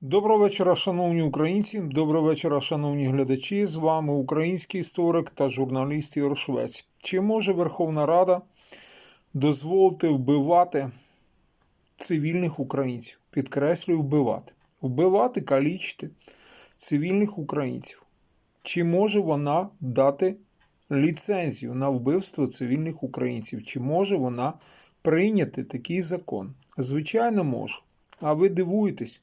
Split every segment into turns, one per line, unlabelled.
Доброго вечора, шановні українці. Доброго вечора, шановні глядачі. З вами український історик та журналіст Ігор Швець. Чи може Верховна Рада дозволити вбивати цивільних українців? Підкреслюю, вбивати. Вбивати, калічити цивільних українців. Чи може вона дати ліцензію на вбивство цивільних українців? Чи може вона прийняти такий закон? Звичайно, може. А ви дивуєтесь.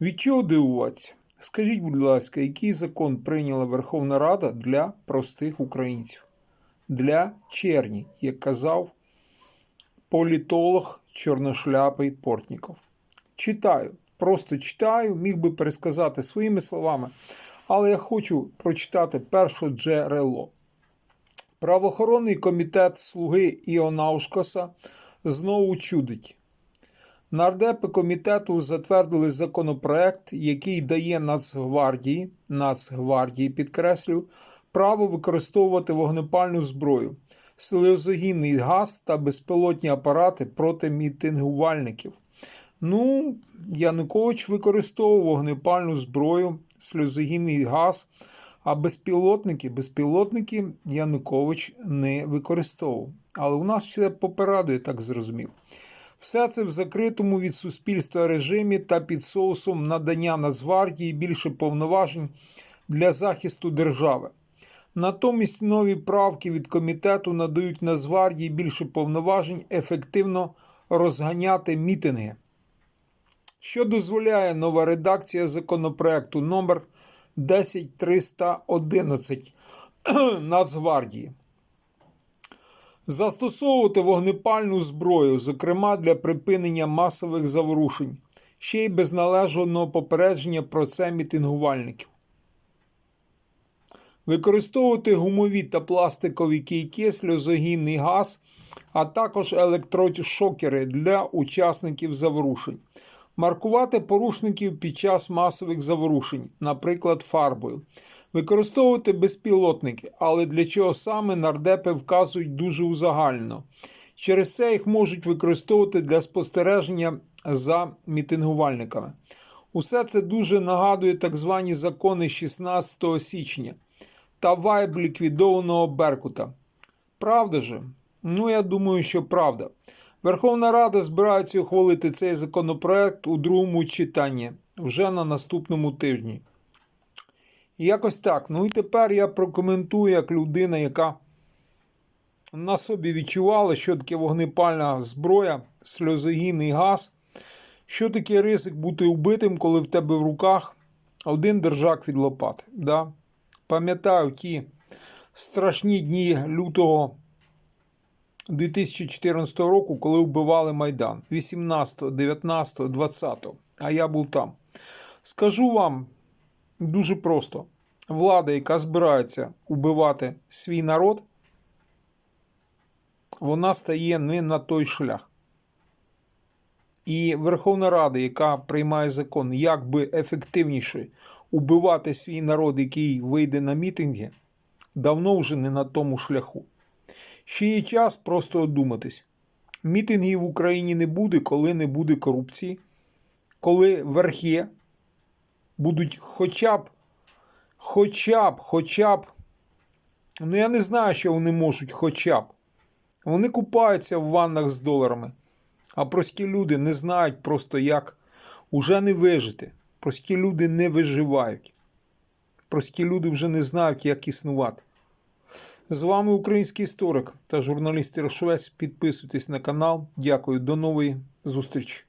Від чого дивуватися? Скажіть, будь ласка, який закон прийняла Верховна Рада для простих українців? Для черні, як казав політолог чорношляпий Портніков. Читаю, просто читаю, міг би пересказати своїми словами, але я хочу прочитати перше джерело. Правоохоронний комітет слуги Іонаушкоса знову чудить. Нардепи комітету затвердили законопроект, який дає Нацгвардії, Нацгвардії, підкреслю, право використовувати вогнепальну зброю, сльозогінний газ та безпілотні апарати проти мітингувальників. Ну, Янукович використовував вогнепальну зброю, сльозогінний газ, а безпілотники, безпілотники Янукович не використовував. Але у нас все попереду, я так зрозумів. Все це в закритому від суспільства режимі та під соусом надання Нацгвардії більше повноважень для захисту держави. Натомість нові правки від комітету надають Нацгвардії більше повноважень ефективно розганяти мітинги. Що дозволяє нова редакція законопроекту номер 10311 Нацгвардії застосовувати вогнепальну зброю, зокрема для припинення масових заворушень, ще й без належного попередження про це мітингувальників. Використовувати гумові та пластикові кійки, сльозогінний газ, а також електрошокери для учасників заворушень. Маркувати порушників під час масових заворушень, наприклад, фарбою. Використовувати безпілотники, але для чого саме нардепи вказують дуже узагальнено. Через це їх можуть використовувати для спостереження за мітингувальниками. Усе це дуже нагадує так звані закони 16 січня та вайб ліквідованого Беркута. Правда же? Ну, я думаю, що правда. Верховна Рада збирається ухвалити цей законопроект у другому читанні вже на наступному тижні. І Якось так. Ну і тепер я прокоментую як людина, яка на собі відчувала, що таке вогнепальна зброя, сльозогінний газ, що таке ризик бути вбитим, коли в тебе в руках один держак від лопати. Да? Пам'ятаю ті страшні дні лютого 2014 року, коли вбивали Майдан 18, 19, 20, а я був там. Скажу вам дуже просто: влада, яка збирається убивати свій народ, вона стає не на той шлях. І Верховна Рада, яка приймає закон, як би ефективніше убивати свій народ, який вийде на мітинги, давно вже не на тому шляху. Ще є час просто одуматись. Мітингів в Україні не буде, коли не буде корупції, коли верхи будуть хоча б, хоча б, хоча б, ну я не знаю, що вони можуть хоча б. Вони купаються в ваннах з доларами, а прості люди не знають просто, як уже не вижити. Прості люди не виживають. Прості люди вже не знають, як існувати. З вами український історик та журналіст Рошвець. Підписуйтесь на канал. Дякую, до нової зустрічі.